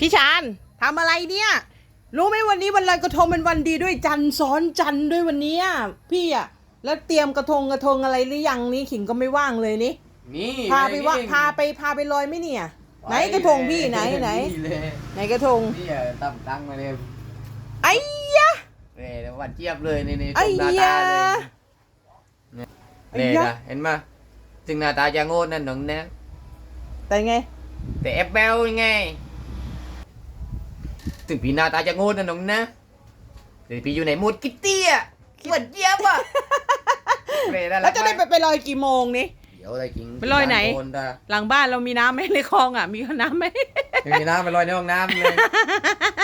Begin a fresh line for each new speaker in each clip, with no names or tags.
พี่ชานทำอะไรเนี่ย รู้ไหมวันนี้วันลอยกระทงเป็นวันดีด้วยจันทร์ซ้อนจันทร์ด้วยวันเนี้ยพี่อะแล้วเตรียมกระทงกระทงอะไรหรือยังนี่ขิงก็ไม่ว่างเลยนี่
นี่
พาไปว่า
นี่
พาไปพาไปลอยไหมเนี่ย ไหนกระทงพี่ไหนไหน
เลย
ไหนกระทง
นี่อะตั้งตั้งมาเลย
ไอ้ยะ
นี่แล้วหวันเจี๊ยบเลยนี่นี่
ไอ้
ตรงหน้ายาตาเลย
ไอ้
นี่
ยะ
นะเห็นไหมถึงหน้าตาจะโง่นั่นหนองนะ
แต่ไง
แต่แอปเปิลยังไง ถึงพี่หน้าตาจะโง่นั่นหนองนะแต่พี่อยู่ในมูดกิตตี้อะหวันเจี๊ยบอะนี่น่ารั
แล้ว
ก
จะได้ไป
มาก
ไปลอยกี่โมงนี่
เดี๋ยวอะไรจริง
ไปลอยไหน
โดตา
หลังบ้านเรามีน้ำไหมในคลองอะ มีน้ำไหม
ไม่มีน้ำไปลอยในห้องน้ำเลย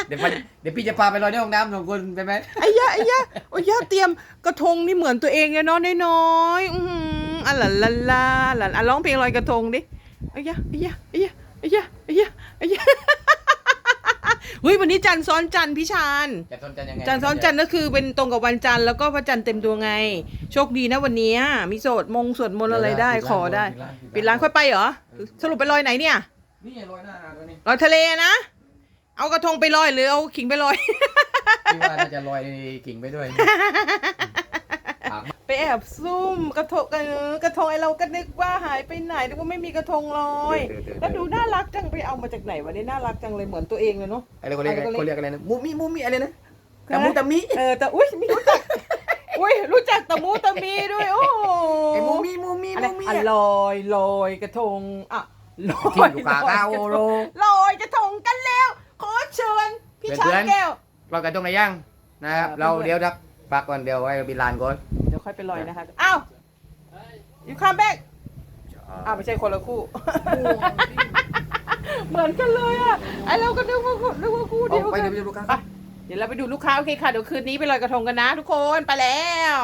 เดี๋ยวมันเดี๋ยวพี่จะพาไปลอยในห้องน้ำสองคนไปไหม
ไอ้ยะไอ้ยะโอ้ยยะเตรียมกระทงนี่เหมือนตัวเองเลยเนาะน้อยๆอือหืออะละละละละอะร้องเพลงลอยกระทงดิไอ้ยะไอ้ยะไอ้ยะไอ้ยะไอ้ยะไอ้ยะเฮ้ยวั นนี้จันทร์ซ้อนจันทร์พี่ชาน
จะซ้อนจันทร์ยังไง
จันทร์ซ้อนจันทร์ก็คือเป็นตรงกับวันจันทร์แล้วก็พระจันทร์เต็มดวงไง โชคดีนะวันนี้มีโสดมงสวดมนต์อะไรได้ขอได้ ปิดร้านค่อยไปเหรอ สรุปไปลอยไหนเนี่ย
นี่ลอยหน้าตัวนี้
ลอยทะเลนะ เอากระทงไปลอยหรือเอาขิงไปลอย
พี่ว่าน่าจะลอยกิ่งไปด้วยปาก
ไปแอบซุ่มกระทงเออกระทงไอเราก็นึกว่าหายไปไหนนึกว่าไม่มีกระทงลอยแล้วดูน่ารักจังไปเอามาจากไหนวันนี้น่ารักจังเลยเหมือนตัวเองเลยเนาะ
อะไรเขาเรียก
อะไรเขาเรียก
เขาเรียกอะไรนะมูมิมูมิอะไรนะตะมูตะมิ
เออแต่อุ้ยมีรู้จัก อุ้ยรู้จักตะมูตะมีด้วย โอ้โห
ไอ้มูมิมูมิ
อะไร
มูมิ
อะลอยลอยกระทงอะลอย
ที่อยู่กาก้าโอโร
ลอยกระทงกันแล้วขอเชิญพี่ช้างแก้ว
เรากันตรงไหนยังนะครับ
เออ
เรา
เพื่อน
เดี๋ยวครับพักก่อนเดี๋ยวไว้บินลานก่อน
เดี๋ยว ค่อยไปลอยนะคะอ้าวอยู่ข้ามแบกอ้าวไม่ใช่คนละคู่ เหมือนกันเลยอะไอเราก็นึกว่านึกว่าคู่
เอา
เดียว
ไป
กัน
เดี๋ยวไปดูกัน
ไปเดี๋ยวเราไปดูลูกค้าโอเคค่ะเดี๋ยวคืนนี้ไปลอยกระทงกันนะทุกคนไปแล้ว